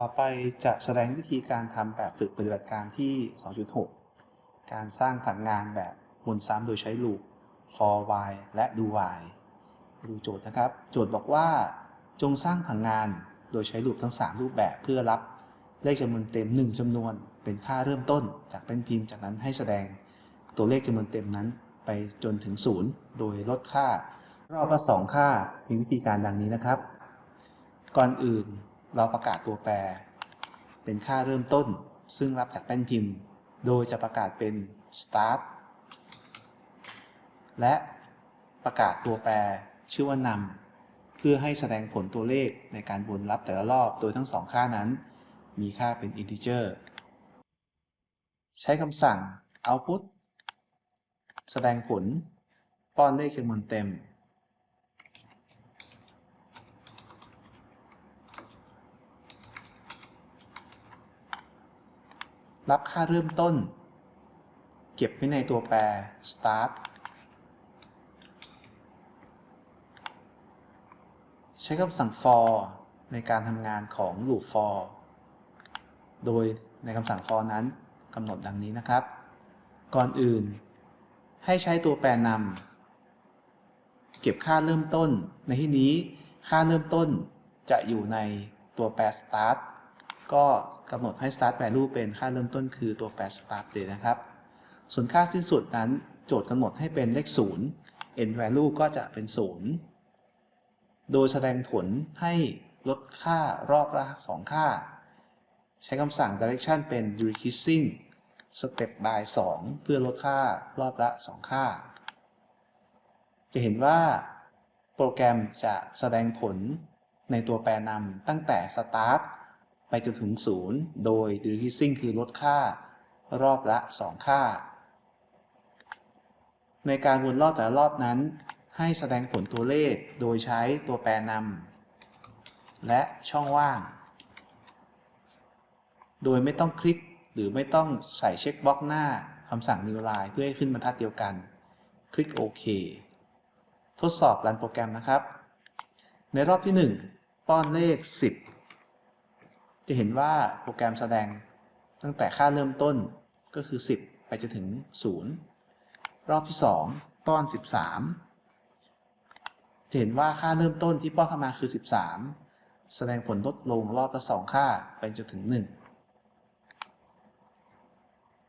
ต่อไปจะแสดงวิธีการทำแบบฝึกปฏิบัติการที่ 2.6 การสร้างผังงานแบบวนซ้ำโดยใช้ loop for while และ do while ดูโจทย์นะครับ โจทย์บอกว่าจงสร้างผังงานโดยใช้ loop ทั้ง 3 รูปแบบเพื่อรับเลขจำนวนเต็ม 1จำนวน เป็นค่าเริ่มต้นจากเป็นพิมพ์จากนั้นให้แสดงตัวเลขจำนวนเต็มนั้นไปจนถึง 0 โดยลดค่ารอบละ2ค่ามีวิธีการดังนี้นะครับ ก่อนอื่น เราประกาศตัวแปร เป็นค่าเริ่มต้น ซึ่งรับจากแป้นพิมพ์ โดยจะประกาศเป็น start และประกาศตัวแปรชื่อว่านำเพื่อให้แสดงผลตัวเลขในการวนรับแต่ละรอบ โดยทั้งสองค่านั้น มีค่าเป็น integer ใช้คำสั่ง output แสดงผล ป้อนเลขจำนวนเต็ม รับค่าเริ่มต้น เก็บไว้ในตัวแปร start ใช้คำสั่ง for ในการทำงานของ loop for โดยในคำสั่ง for นั้นกำหนดดังนี้นะครับ ก่อนอื่น ให้ใช้ตัวแปรนำเก็บค่าเริ่มต้น ในที่นี้ค่าเริ่มต้นจะอยู่ในตัวแปร start ก็กำหนดให้ start value เป็นค่าเริ่มต้นคือตัวแปร start เลยนะครับ ส่วนค่าสิ้นสุดนั้นโจทย์กำหนดให้เป็นเลข 0 end value ก็จะเป็น 0 โดยแสดงผลให้ลดค่ารอบละ 2 ค่า ใช้คำสั่ง direction เป็น decreasing step by 2 เพื่อลดค่ารอบละ 2 ค่า จะเห็นว่าโปรแกรมจะแสดงผลในตัวแปรนำตั้งแต่ start ไปจนถึง 0 โดย decreasing คือลดค่ารอบละ 2 ค่า ในการวนรอบแต่ละรอบนั้น ให้แสดงผลตัวเลขโดยใช้ตัวแปรนำและช่องว่าง โดยไม่ต้องคลิกหรือไม่ต้องใส่เช็คบล็อกหน้าคำสั่ง new line เพื่อให้ขึ้นบรรทัดเดียวกัน คลิกโอเคทดสอบรันโปรแกรมนะครับ ในรอบที่ 1 ป้อนเลข 10 จะเห็นว่าโปรแกรมแสดงตั้งแต่ค่าเริ่มต้นก็คือ 10 ไปจนถึง 0 รอบที่ 2 ต้อน 13 จะเห็นว่าค่าเริ่มต้นที่ป้อนเข้ามาคือ 13 แสดงผลลดลงรอบละ 2 ค่าไปจนถึง 1